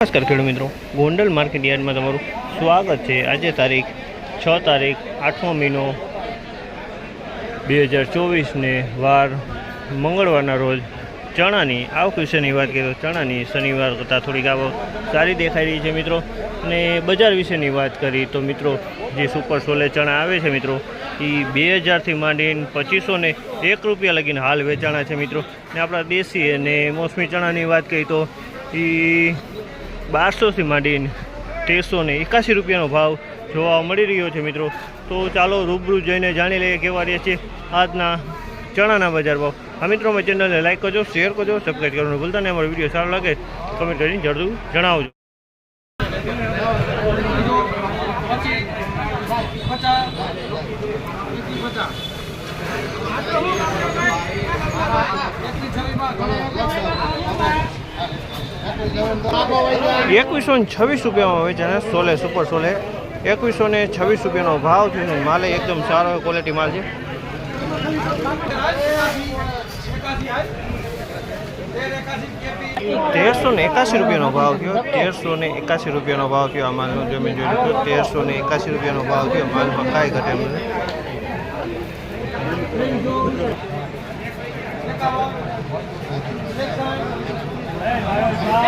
નમસ્કાર ખેડૂત મિત્રો, ગોંડલ માર્કેટ યાર્ડમાં તમારું સ્વાગત છે. આજે તારીખ છ તારીખ, આઠમો મહિનો બે હજાર ચોવીસને વાર મંગળવારના રોજ ચણાની આવક વિશેની વાત કરીએ તો ચણાની શનિવાર કરતાં થોડીક આવક સારી દેખાઈ રહી છે મિત્રો. અને બજાર વિશેની વાત કરી તો મિત્રો, જે સુપર સોલે ચણા આવે છે મિત્રો, એ બે હજારથી માંડીને પચીસો ને એક રૂપિયા લગીને હાલ વેચાણા છે મિત્રો. ને આપણા દેશી અને મોસમી ચણાની વાત કરીએ તો એ બારસોથી માંડીને તેરસો ને એકાસી રૂપિયાનો ભાવ જોવા મળી રહ્યો છે મિત્રો. તો ચાલો રૂબરૂ જઈને જાણી લઈએ કેવા રહે છે આજના ચણાના બજાર ભાવ. આ મિત્રો અમે ચેનલને લાઈક કરજો શેર કરજો સબસ્ક્રાઈબ કરવાનું ભૂલતા નહીં. અમારો વીડિયો સારો લાગે કમેન્ટ કરીને જરૂર જણાવજો. એકવીસો ને છવ્વીસ રૂપિયામાં વેચાણે સોલે, સુપર સોલે. એકવીસો ને છવ્વીસ રૂપિયાનો ભાવ છે. ને માલે એકદમ સારો ક્વોલિટી માલ છે. તેરસો ને એકાસી રૂપિયાનો ભાવ થયો. તેરસો ને એકાસી રૂપિયાનો ભાવ થયો આ માલનો. જમીન જોઈ લીધો તેરસો ને એકાસી રૂપિયાનો ભાવ થયો. માલમાં કાંઈ ઘટે એમ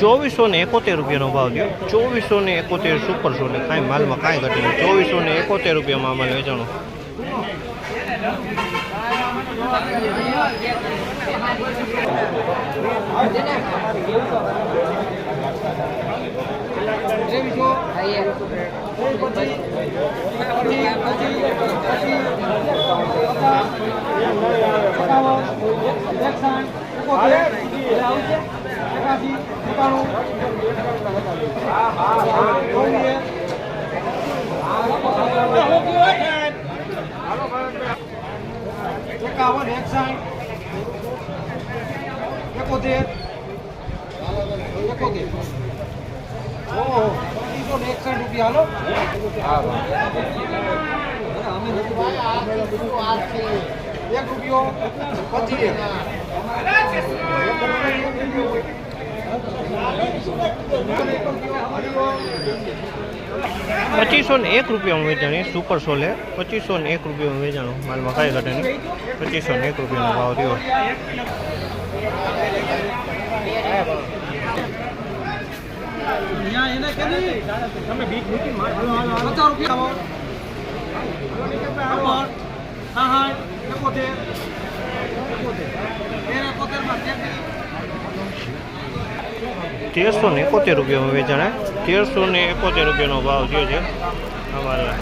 ચોવીસો ને એકોતેર રૂપિયાનો ભાવ થયો. ચોવીસો ને એકોતેર સુપર સોલે કાંઈ માલમાં કાંઈ ઘટે નહીં. ચોવીસો ને એકોતેર રૂપિયામાં અમારે વેચાણો. એકાવન એકોતેર એકોતેર ઓહો પચીસો ને એક રૂપિયો પચીસ ને એક રૂપિયામાં વેચાણી, સુપર સોલે. પચીસો ને એક રૂપિયામાં વેચાણું, માલમાં કાંઈ ઘટે નહીં. પચીસો ને એક રૂપિયાનો ભાવ થયો અહીંયા એને કે નહીં? તમે બીક મૂકી પચાસ રૂપિયા આવો. અમર હા હા એકોતેર. એકોતેર તેર એકોતેરમાં તેરસો ને એકોતેર રૂપિયામાં વેચાણા તેરસો ને એકોતેર રૂપિયાનો ભાવ થયો છે. અમારા